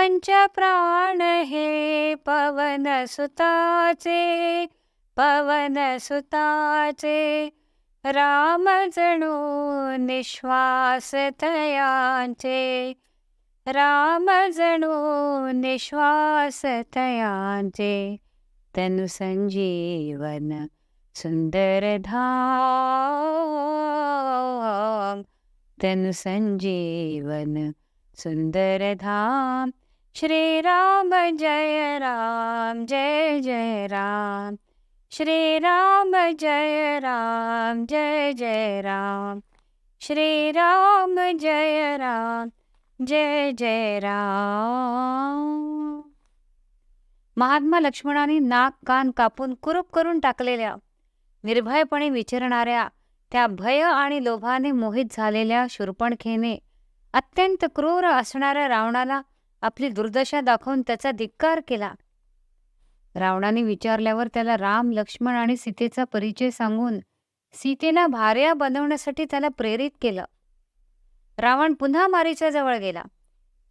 पंच प्राण हे पवन सुताचे पवन सुताचे. राम जणू निश्वास तयांचे. राम जणू निश्वास तयांचे. तनु संजीवन सुंदर धाम. तनु संजीवन सुंदर धाम. श्रीराम जय राम जय जय राम। श्रीराम जय राम जय जय राम। श्रीराम जय राम जय जय राम। महात्मा लक्ष्मणाने नाक कान कापून कुरूप करून टाकलेल्या निर्भयपणे विचरणाऱ्या त्या भय आणि लोभाने मोहित झालेल्या शूर्पणखेने अत्यंत क्रूर असणाऱ्या रावणाला आपली दुर्दशा दाखवून त्याचा धिक्कार केला. रावणाने विचारल्यावर त्याला राम लक्ष्मण आणि सीतेचा परिचय सांगून सीतेला भार्या बनवण्यासाठी त्याला प्रेरित केलं. रावण पुन्हा मारीच्या जवळ गेला.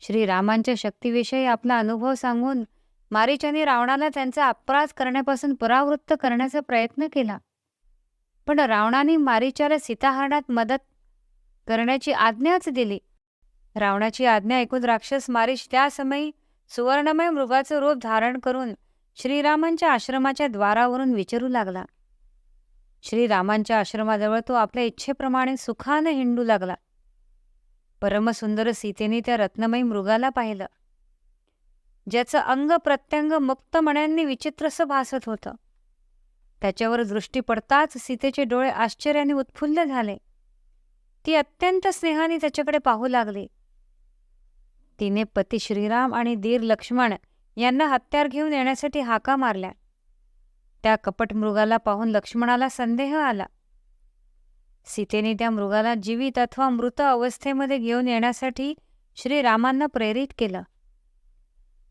श्रीरामांच्या शक्तीविषयी आपला अनुभव सांगून मारीच्याने रावणाला त्यांचा अपराध करण्यापासून परावृत्त करण्याचा प्रयत्न केला. पण रावणाने मारीच्याला सीताहरणात मदत करण्याची आज्ञाच दिली. रावणाची आज्ञा ऐकून राक्षस मारिश त्या समयी सुवर्णमय मृगाचं रूप धारण करून श्रीरामांच्या आश्रमाच्या द्वारावरून विचारू लागला. श्रीरामांच्या आश्रमाजवळ तो आपल्या इच्छेप्रमाणे सुखाने हिंडू लागला. परमसुंदर सीतेने त्या रत्नमयी मृगाला पाहिलं. ज्याचं अंग प्रत्यंग मुक्त मण्यांनी विचित्रसं भासत होतं. त्याच्यावर दृष्टी पडताच सीतेचे डोळे आश्चर्याने उत्फुल्ल झाले. ती अत्यंत स्नेहाने त्याच्याकडे पाहू लागली. तिने पती श्रीराम आणि दीर लक्ष्मण यांना हत्यार घेऊन येण्यासाठी हाका मारल्या. त्या कपट मृगाला पाहून लक्ष्मणाला संदेह आला. सीतेने त्या मृगाला जीवित अथवा मृत अवस्थेमध्ये घेऊन येण्यासाठी श्रीरामांना प्रेरित केलं.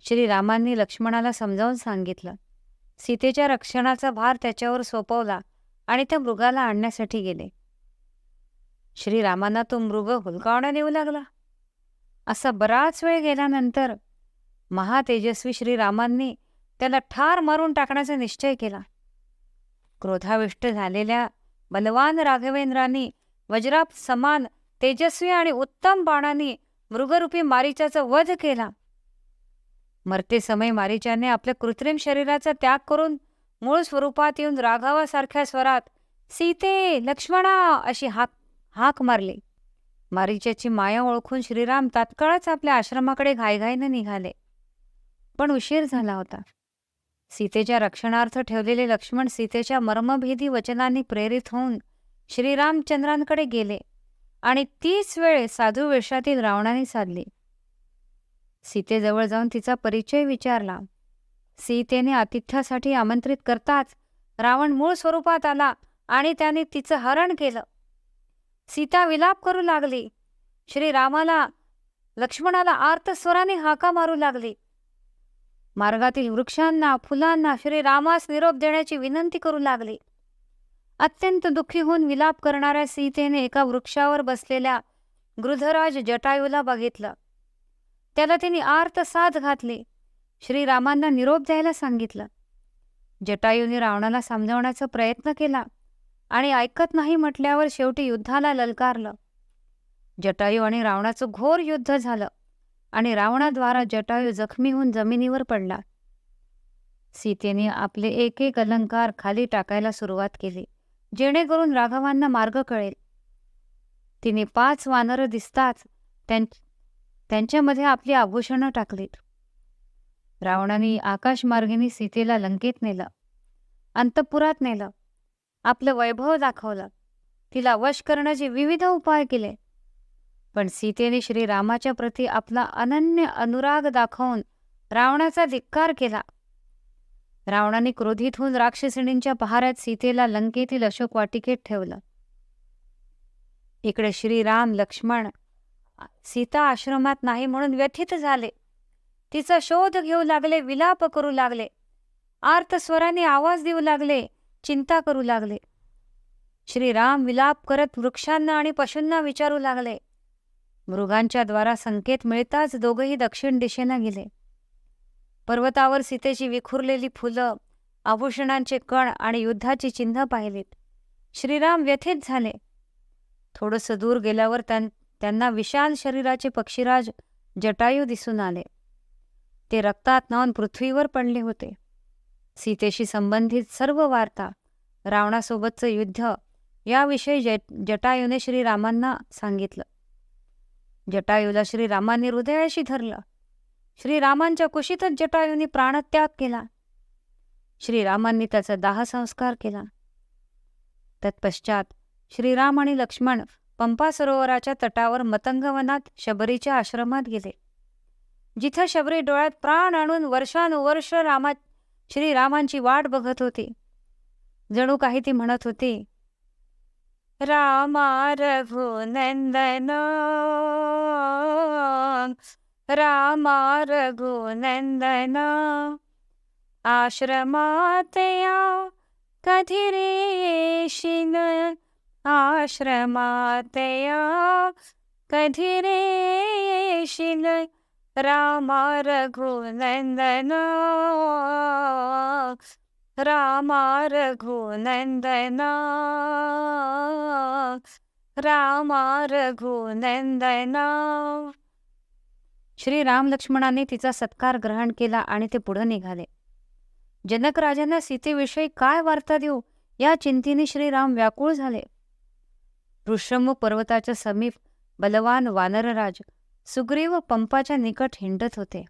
श्रीरामांनी लक्ष्मणाला समजावून सांगितलं. सीतेच्या रक्षणाचा भार त्याच्यावर सोपवला आणि त्या मृगाला आणण्यासाठी गेले. श्रीरामांना तो मृग हुलकावण्यात येऊ लागला. असा बराच वेळ गेल्यानंतर महातेजस्वी श्रीरामांनी त्याला ठार मारून टाकण्याचा निश्चय केला. क्रोधाविष्ट झालेल्या बलवान राघवेंद्रांनी वज्राप समान तेजस्वी आणि उत्तम बाणांनी मृगरूपी मारीचाचा वध केला. मरते समय मारीचाने आपल्या कृत्रिम शरीराचा त्याग करून मूळ स्वरूपात येऊन राघवासारख्या स्वरात सीते लक्ष्मणा अशी हाक हाक मारली. मारीच्याची माया ओळखून श्रीराम तात्काळच आपल्या आश्रमाकडे घाईघाईने निघाले. पण उशीर झाला होता. सीतेच्या रक्षणार्थ ठेवलेले लक्ष्मण सीतेच्या मर्मभेदी वचनांनी प्रेरित होऊन श्रीरामचंद्रांकडे गेले आणि तीच वेळ साधू वेशातील रावणाने साधली. सीतेजवळ जाऊन तिचा परिचय विचारला. सीतेने आतिथ्यासाठी आमंत्रित करताच रावण मूळ स्वरूपात आला आणि त्याने तिचं हरण केलं. सीता विलाप करू लागली. श्रीरामाला लक्ष्मणाला आर्तस्वराने हाका मारू लागली. मार्गातील वृक्षांना फुलांना श्रीरामास निरोप देण्याची विनंती करू लागली. अत्यंत दुःखी होऊन विलाप करणाऱ्या सीतेने एका वृक्षावर बसलेल्या गृधराज जटायूला बघितलं. त्याला तिने आर्त साथ घातली. श्रीरामांना निरोप द्यायला सांगितलं. जटायूने रावणाला समजावण्याचा प्रयत्न केला. आणि ऐकत नाही म्हटल्यावर शेवटी युद्धाला ललकारलं. जटायू आणि रावणाचं घोर युद्ध झालं आणि रावणाद्वारा जटायू जखमी होऊन जमिनीवर पडला. सीतेने आपले एक एक अलंकार खाली टाकायला सुरुवात केली जेणेकरून राघवांना मार्ग कळेल. तिने पाच वानरं दिसताच त्यांच्यामध्ये आपली आभूषणं टाकलीत. रावणाने आकाशमार्गिनी सीतेला लंकेत नेलं अंतपुरात नेलं. आपलं वैभव दाखवलं. तिला वश करण्याचे विविध उपाय केले. पण सीतेने श्रीरामाच्या प्रती आपला अनन्य अनुराग दाखवून रावणाचा धिक्कार केला. रावणाने क्रोधित होऊन राक्षसिणींच्या पहाऱ्यात सीतेला लंकेतील अशोक वाटिकेत ठेवलं. इकडे श्रीराम लक्ष्मण सीता आश्रमात नाही म्हणून व्यथित झाले. तिचा शोध घेऊ लागले विलाप करू लागले. आर्तस्वराने आवाज देऊ लागले चिंता करू लागले. श्रीराम विलाप करत वृक्षांना आणि पशूंना विचारू लागले. मृगांच्या द्वारा संकेत मिळताच दोघंही दक्षिण दिशेनं गेले. पर्वतावर सीतेची विखुरलेली फुलं आभूषणांचे कण आणि युद्धाची चिन्ह पाहिलीत. श्रीराम व्यथित झाले. थोडंसं दूर गेल्यावर त्यां त्यांना विशाल शरीराचे पक्षीराज जटायू दिसून आले. ते रक्तात नावून पृथ्वीवर पडले होते. सीतेशी संबंधित सर्व वार्ता रावणासोबतचं युद्ध याविषयी जट जटायूने श्रीरामांना सांगितलं. जटायूला श्रीरामांनी हृदयाशी धरलं. श्रीरामांच्या कुशीतच जटायूंनी प्राणत्याग केला. श्रीरामांनी त्याचा दाहसंस्कार केला. तत्पश्चात श्रीराम आणि लक्ष्मण पंपा सरोवराच्या तटावर मतंगवनात शबरीच्या आश्रमात गेले. जिथं शबरी डोळ्यात प्राण आणून वर्षानुवर्ष रामा श्रीरामांची वाट बघत होती. जणू काही ती म्हणत होती रामा रघुनंदन रामा रघुनंदन आश्रमातया कधी रेशीन आश्रमातया कधी रेशील रामा रघुनंदन रामा रघुनंदन रामा रघुनंदन श्री राम लक्ष्मणाने तिचा सत्कार ग्रहण केला आणि ते पुढे निघाले. जनक राजांना सीतेविषयी काय वार्ता देऊ या चिंतेने श्रीराम व्याकुळ झाले. ऋषमुख पर्वताच्या समीप बलवान वानरराज सुग्रीव पंपाच्या निकट हिंडत होते.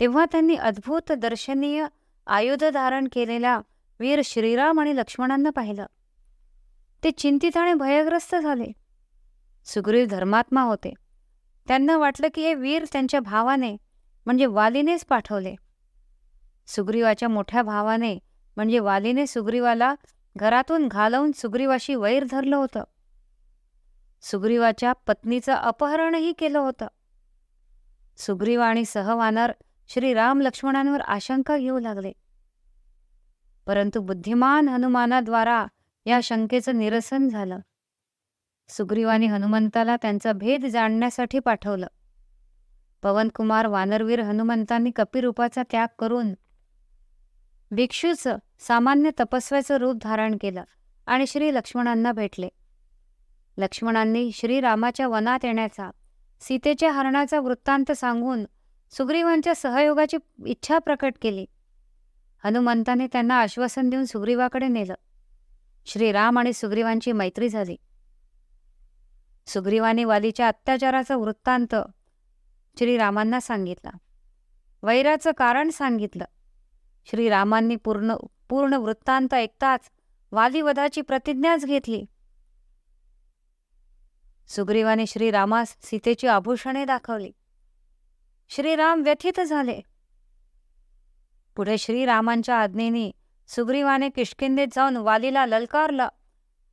तेव्हा त्यांनी अद्भुत दर्शनीय आयुध धारण केलेल्या वीर श्रीराम आणि लक्ष्मणांना पाहिलं. ते चिंतित आणि भयग्रस्त झाले. सुग्रीव धर्मात्मा होते. त्यांना वाटलं की हे वीर त्यांच्या भावाने म्हणजे वालीनेच पाठवले. सुग्रीवाच्या मोठ्या भावाने म्हणजे वालीने सुग्रीवाला घरातून घालवून सुग्रीवाशी वैर धरलं होतं. सुग्रीवाच्या पत्नीचं अपहरणही केलं होतं. सुग्रीव आणि सहवानर श्रीराम लक्ष्मणांवर आशंका घेऊ लागले. परंतु बुद्धिमान हनुमानाद्वारा या शंकेचं निरसन झालं. सुग्रीवाने हनुमंताला त्यांचा भेद जाणण्यासाठी पाठवलं. पवनकुमार वानरवीर हनुमंतांनी कपिरूपाचा त्याग करून भिक्षूचं सामान्य तपस्व्याचं रूप धारण केलं आणि श्री लक्ष्मणांना भेटले. लक्ष्मणांनी श्रीरामाच्या वनात येण्याचा सीतेच्या हरणाचा वृत्तांत सांगून सुग्रीवांच्या सहयोगाची इच्छा प्रकट केली. हनुमंताने त्यांना आश्वासन देऊन सुग्रीवाकडे नेलं. श्रीराम आणि सुग्रीवांची मैत्री झाली. सुग्रीवाने वालीच्या अत्याचाराचा वृत्तांत श्रीरामांना सांगितला. वैराचं कारण सांगितलं. श्रीरामांनी पूर्ण पूर्ण वृत्तांत ऐकताच वालीवधाची प्रतिज्ञाच घेतली. सुग्रीवाने श्रीरामास सीतेची आभूषणे दाखवली. श्रीराम व्यथित झाले. पुढे श्रीरामांच्या आज्ञेने सुग्रीवाने किशकिंदेत जाऊन वालीला ललकारलं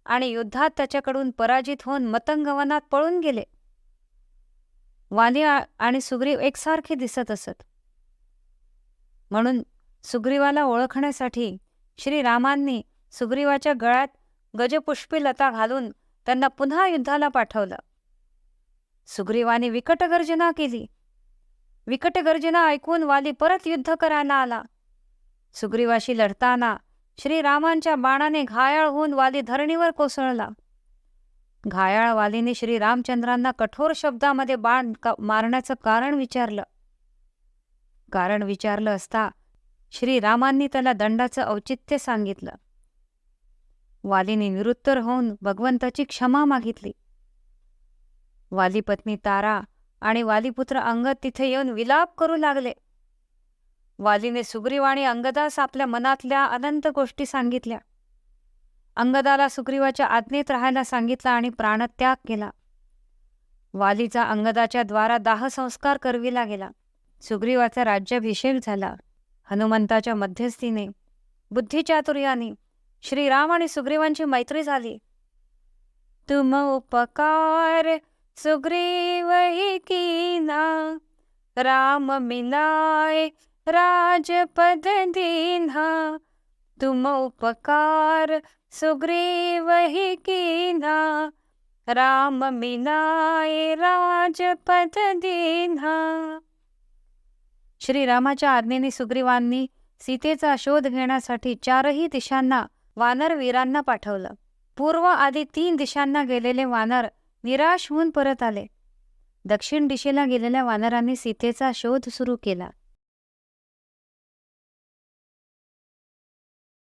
आणि युद्धात त्याच्याकडून पराजित होऊन मतंगवनात पळून गेले. वाली आणि सुग्रीव एकसारखे दिसत असत. म्हणून सुग्रीवाला ओळखण्यासाठी श्रीरामांनी सुग्रीवाच्या गळ्यात गजपुष्पी लता घालून त्यांना पुन्हा युद्धाला पाठवलं. सुग्रीवाने विकटगर्जना केली. विकटगर्जना ऐकून वाली परत युद्ध करायला आला. सुग्रीवाशी लढताना श्रीरामांच्या बाणाने घायाळ होऊन वाली धरणीवर कोसळला. घायाळ वालीने श्रीरामचंद्रांना कठोर शब्दामध्ये बाण मारण्याचं कारण विचारलं. कारण विचारलं असता श्रीरामांनी त्याला दंडाचं औचित्य सांगितलं. वालीने निरुत्तर होऊन भगवंताची क्षमा मागितली. वाली पत्नी तारा आणि वालीपुत्र अंगद तिथे येऊन विलाप करू लागले. वालीने सुग्रीव आणि अंगदास आपल्या मनातल्या अनंत गोष्टी सांगितल्या. अंगदाला सुग्रीवाच्या आज्ञेत राहायला सांगितलं आणि प्राणत्याग केला. वालीचा अंगदाच्या द्वारा दाहसंस्कार करविला गेला. सुग्रीवाचा राज्याभिषेक झाला. हनुमंताच्या मध्यस्थीने बुद्धिचातुर्याने श्रीराम आणि सुग्रीवांची मैत्री झाली. तुम उपकार सुग्रीव कीना राम मिलाय राजपद दीन्हा. तुम उपकार सुग्रीव कीना राम मिनाय राजपद दीन्हा. श्रीरामाच्या आज्ञेने सुग्रीवांनी सीतेचा शोध घेण्यासाठी चारही दिशांना वानरवीरांना पाठवलं. पूर्व आधी तीन दिशांना गेलेले वानर निराश होऊन परत आले. दक्षिण दिशेला गेलेल्या वानरांनी सीतेचा शोध सुरू केला.